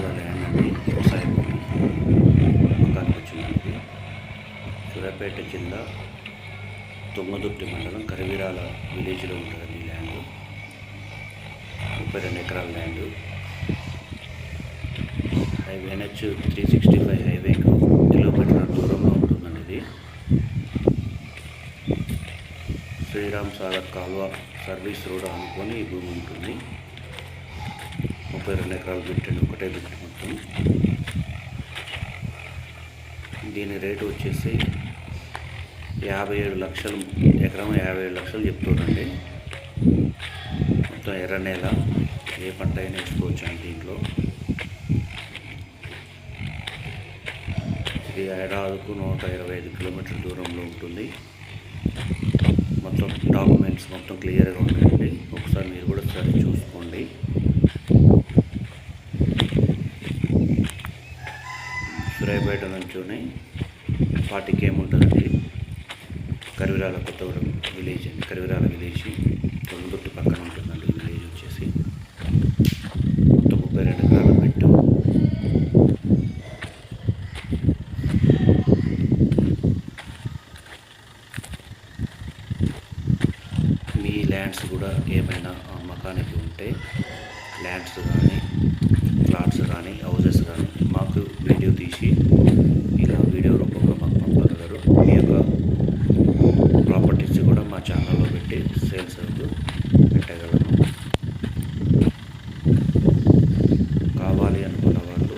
ఎకరాల ల్యాండ్ వ్యవసాయం వచ్చిందండి జిల్లా తుమ్మదుట్టి మండలం కరివీరాల విలేజ్లో ఉంటుందండి ల్యాండ్. ముప్పై రెండు ఎకరాల land. Highway NH three sixty five హైవేకు కిలోమీటర్ల దూరంలో ఉంటుందండి ఇది. శ్రీరామ్ సాగర్ కాల్వ సర్వీస్ రోడ్ అనుకొని ఈ భూమి ఉంటుంది. ముప్పై రెండు ఎకరాలు పెట్టాడు పటేల్ మొత్తం దీని రేటు వచ్చేసి యాభై ఏడు లక్షలు ఎకరం యాభై ఏడు లక్షలు చెప్తుండండి మొత్తం ఎర్ర నేల ఏ పంట అయినా వేసుకోవచ్చు అండి దీంట్లో. ఇది హైదరాబాద్కు నూట ఇరవై ఐదు కిలోమీటర్ల దూరంలో ఉంటుంది. మొత్తం డాక్యుమెంట్స్ మొత్తం క్లియర్గా ఉన్నాయండి. ఒకసారి మీరు కూడా ఒకసారి చూసుకోండి. సూర్యాపేట నుంచి ఫార్టీ కేమ్ కరివిరాల కొత్తగూడెం విలేజ్ అండి. కరివిరాల విలేజ్ తొమ్మిదొట్టు పక్కన ఉంటుందండి. విలేజ్ వచ్చేసి మొత్తం ముప్పై రెండు ఎకరాల పెట్టు. మీ ల్యాండ్స్ కూడా ఏమైనా అమ్మకానికి ఉంటే ల్యాండ్స్ కానీ ప్లాట్స్ కానీ హౌసెస్ కానీ వీడియో తీసి ఇలా వీడియో రూపంలో మాకు పంపగలరు. మీ యొక్క ప్రాపర్టీస్ కూడా మా ఛానల్లో పెట్టి సేల్స్ పెట్టగలము కావాలి అనుకున్న వాళ్ళు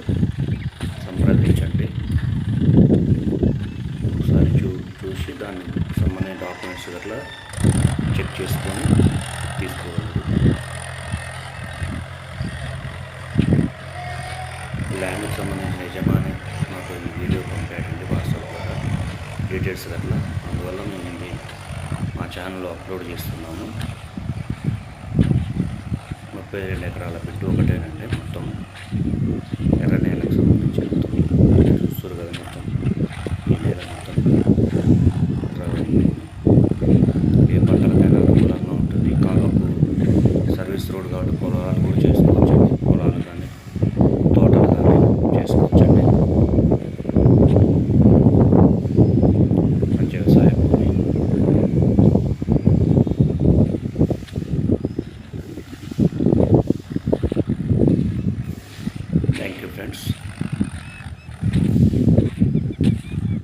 సంప్రదించండి. ఒకసారి చూ చూసి దాన్ని సంబంధించిన డాక్యుమెంట్స్ గట్లా చెక్ చేసుకొని ల్యాండ్కి సంబంధించిన యజమాని మాకు ఈ వీడియో పంపాడండి వాట్సాప్ ద్వారా డీటెయిల్స్ గట్లా అందువల్ల మేము ఇది మా ఛానల్లో అప్లోడ్ చేస్తున్నాము. ముప్పై రెండు ఎకరాల బిడ్డు ఒకటేనండి. మొత్తం ఎర్ర నేలకు సంబంధించి. Thank you, friends.